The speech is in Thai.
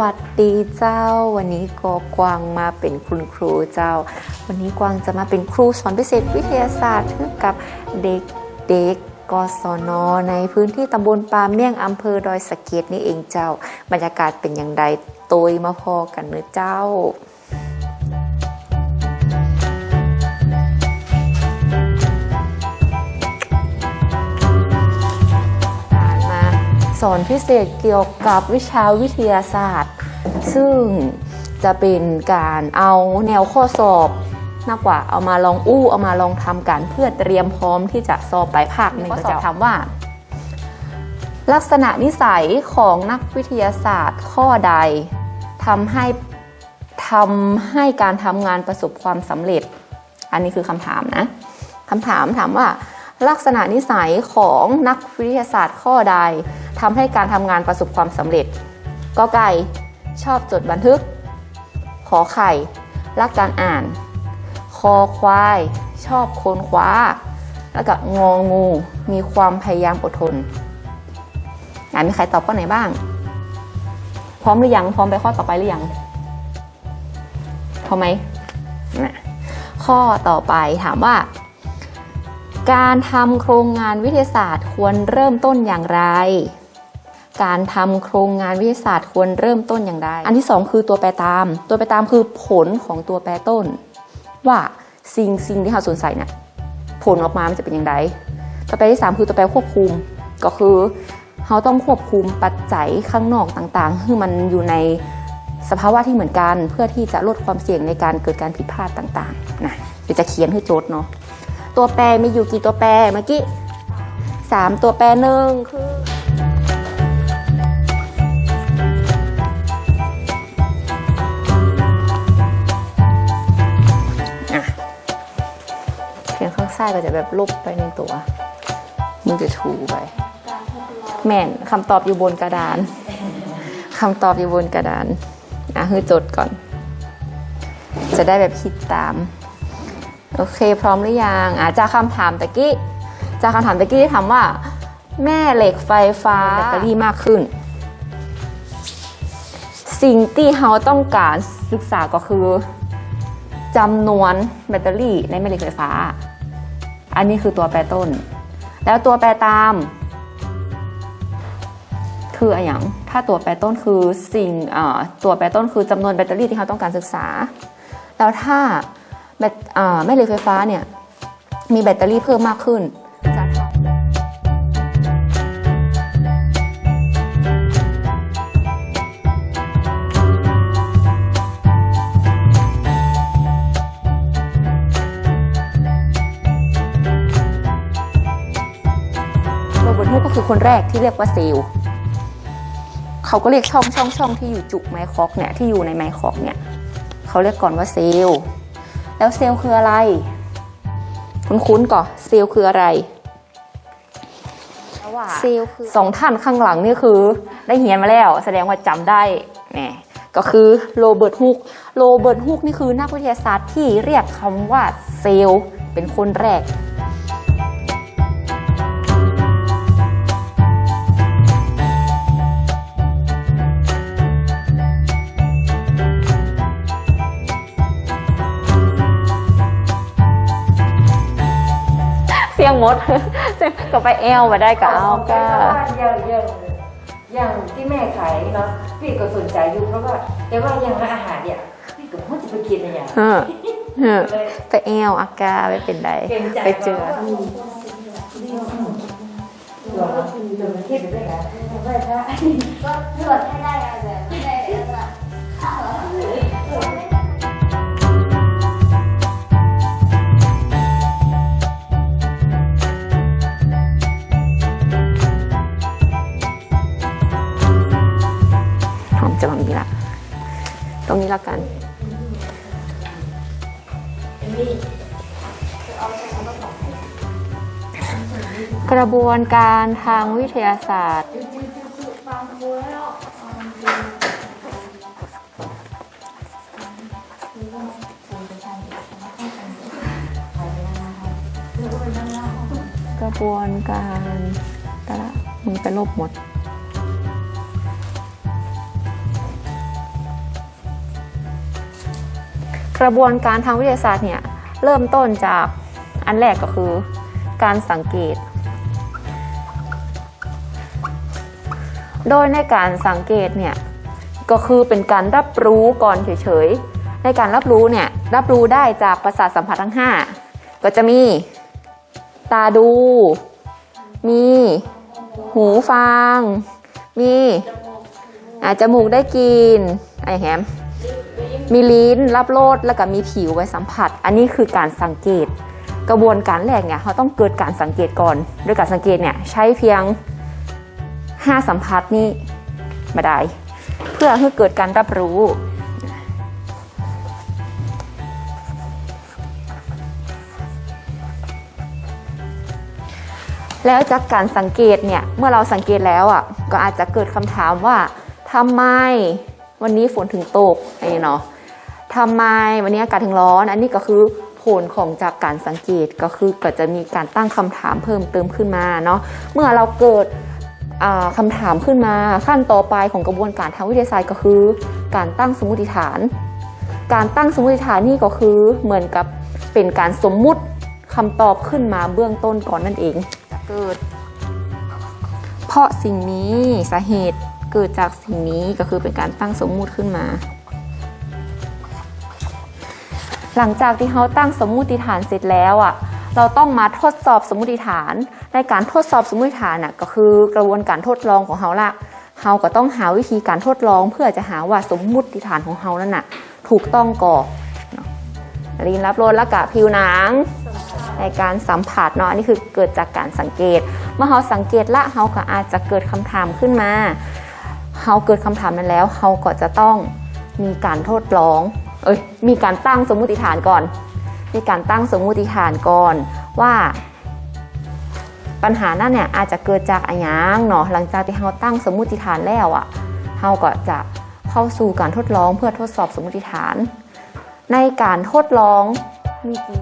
วัสดีเจ้า วันนี้กกวางมาเป็นคุณครูเจ้า วันนี้กวางจะมาเป็นครูสอนพิเศษวิทยาศาสตร์ให้กับเด็กเด็กกศนในพื้นที่ตำบลปาเมี่ยงอำเภอดอยสะเก็ดนี่เองเจ้า บรรยากาศเป็นอย่างไรตยมาพอกันเนื้อเจ้า อนพิเศษเกี่ยวกับวิชาวิทยาศาสตร์ ซึ่งจะเป็นการเอาแนวข้อสอบมากกว่าเอามาลองอู้เอามาลองทำกันเพื่อเตรียมพร้อมที่จะสอบปลายภาคหนึ่งจะถามว่า ลักษณะนิสัยของนักวิทยาศาสตร์ข้อใดทำให้ทำให้การทำงานประสบความสำเร็จ อันนี้คือคำถามนะคำถามถามว่า ลักษณะนิสัยของนักวิทยาศาสตร์ข้อใด ทำให้การทำงานประสบความสำเร็จก็ไก่ชอบจดบันทึก ขอไข่ รักการอ่าน คอควาย ชอบค้นคว้า แล้วก็งองู มีความพยายามอดทนอ่ามีใครตอบข้อไหนบ้าง พร้อมหรือยัง พร้อมไปข้อต่อไปหรือยัง พร้อมไหมนะข้อต่อไปถามว่า การทำโครงงานวิทยาศาสตร์ควรเริ่มต้นอย่างไร การทำโครงงานวิทยาศาสตร์ควรเริ่มต้นอย่างไรอันที่สองคือตัวแปรตาม ตัวแปรตามคือผลของตัวแปรต้น ว่าสิ่งสิ่งที่เราสนใจเนี่ยผลออกมามันจะเป็นอย่างไรตัวแปรที่สามคือตัวแปรควบคุมก็คือเราต้องควบคุมปัจจัยข้างนอกต่างๆให้มันอยู่ในสภาวะที่เหมือนกันเพื่อที่จะลดความเสี่ยงในการเกิดการผิดพลาดต่างๆนะเดี๋ยวจะเขียนให้โจทย์เนาะตัวแปรมีอยู่กี่ตัวแปรเมื่อกี้สามตัวแปรหนึ่งคือ เขียนข้ก็จะแบบลบไปในตัวมือจะถูไป แม่นคำตอบอยู่บนกระดานคำตอบอยู่บนกระดานอะคือจดก่อน จะได้แบบคิดตาม โอเค พร้อมหรือยังอะจากคำถามตะกี้จากคำถามตะกี้ที่ถามว่า แม่เหล็กไฟฟ้าแบตเตอรี่มากขึ้น สิ่งที่เราต้องการศึกษาก็คือจำนวนแบตเตอรี่ในแม่เหล็กไฟฟ้า อันนี้คือตัวแปรต้น แล้วตัวแปรตาม คืออะไรอย่างถ้าตัวแปรต้นคือสิ่งตัวแปรต้นคือจำนวนแบตเตอรี่ที่เขาต้องการศึกษา แล้วถ้าแบตอ่าแม่เหล็กไฟฟ้าเนี่ยมีแบตเตอรี่เพิ่มมากขึ้น บิร์ตฮูกก็คือคนแรกที่เรียกว่าเซลล์เขาก็เรียกช่องช่องช่องที่อยู่จุกไมโครอกเนี่ยที่อยู่ในไมโครอกเนี่ยเขาเรียกก่อนว่าเซลล์แล้วเซลล์คืออะไร คุ้นๆก่อนเซลล์คืออะไรเซลล์คือสองท่านข้างหลังนี่คือได้เหียนมาแล้ว แสดงว่าจำได้แหมก็คือโรเบิร์ตฮุกโรเบิร์ตฮุกนี่คือนักวิทยาศาสตร์ที่เรียกคำว่าเซลล์เป็นคนแรก สียงมดก็ไปแอลมาได้ก็เอาก็อย่างอย่างอย่างที่แม่ขายเนาะพี่ก็สนใจอยู่เพราะว่าแต่ว่าอย่างอาหารเนี่ยพี่ก็ไม่จะไปกินอะไรอย่างเออเออไปแอลอากาไปเป็นไรเกรงใจไปเจอว่าหรอเดินเที่ยวไปด้วยนะไม่ใช่ก็ตรวจให้ได้อะไร ตรงนี้ละกัน กระบวนการทางวิทยาศาสตร์ กระบวนการแต่ละมึงไปลบหมด ระบวนการทางวิทยาศาสตร์เนี่ยเริ่มต้นจากอันแรกก็คือการสังเกต โดยในการสังเกตเนี่ยก็คือเป็นการรับรู้ก่อนเฉยๆ ในการรับรู้เนี่ยรับรู้ได้จากประสาทสัมผัสทั้ง 5 ก็จะมีตาดู มีหูฟัง มีอาจจมูกได้กลินไอแฮม มีลิ้นรับรสแล้วก็มีผิวไว้สัมผัส อันนี้คือการสังเกต กระบวนการแรกเนี่ยเขาต้องเกิดการสังเกตก่อนโดยการสังเกตเนี่ยใช้เพียง 5 สัมผัสนี่มาได้ เพื่อให้เกิดการรับรู้แล้วจากการสังเกตเนี่ยเมื่อเราสังเกตแล้วอะก็อาจจะเกิดคำถามว่าทำไมวันนี้ฝนถึงตกไอ้เนาะ ทำไมวันนี้อากาศถึงร้อน อันนี้ก็คือผลของจากการสังเกตก็คือก็จะมีการตั้งคำถามเพิ่มเติมขึ้นมาเนาะเมื่อเราเกิดคำถามขึ้นมาขั้นต่อไปของกระบวนการทางวิทยาศาสตร์ก็คือ การตั้งสมมติฐาน การตั้งสมมติฐานนี่ก็คือเหมือนกับเป็นการสมมุติคำตอบขึ้นมาเบื้องต้นก่อนนั่นเองเกิด เพราะสิ่งนี้สาเหตุเกิดจากสิ่งนี้ก็คือเป็นการตั้งสมมุติขึ้นมา หลังจากที่เขาตั้งสมมุติฐานเสร็จแล้วอะเราต้องมาทดสอบสมมติฐาน ในการทดสอบสมมติฐานน่ะก็คือกระบวนการทดลองของเขาละเราก็ต้องหาวิธีการทดลองเพื่อจะหาว่าสมมุติฐานของเรานั่นน่ะถูกต้องก่อนเนาะลินรับรสและกะผิวหนัง ในการสัมผัสเนาะอันนี้คือเกิดจากการสังเกต เมื่อเราสังเกตละเราก็อาจจะเกิดคำถามขึ้นมาเราเกิดคำถามนั้นแล้วเราก็จะต้องมีการทดลอง เอ้ยมีการตั้งสมมุติฐานก่อน มีการตั้งสมมุติฐานก่อนว่าปัญหานั้นเนี่ยอาจจะเกิดจากอะไรอย่างเนาะหลังจากที่เราตั้งสมมติฐานแล้วอะ่ะเราก็จะเข้าสู่การทดลองเพื่อทดสอบสมมติฐาน ในการทดลองมีกี่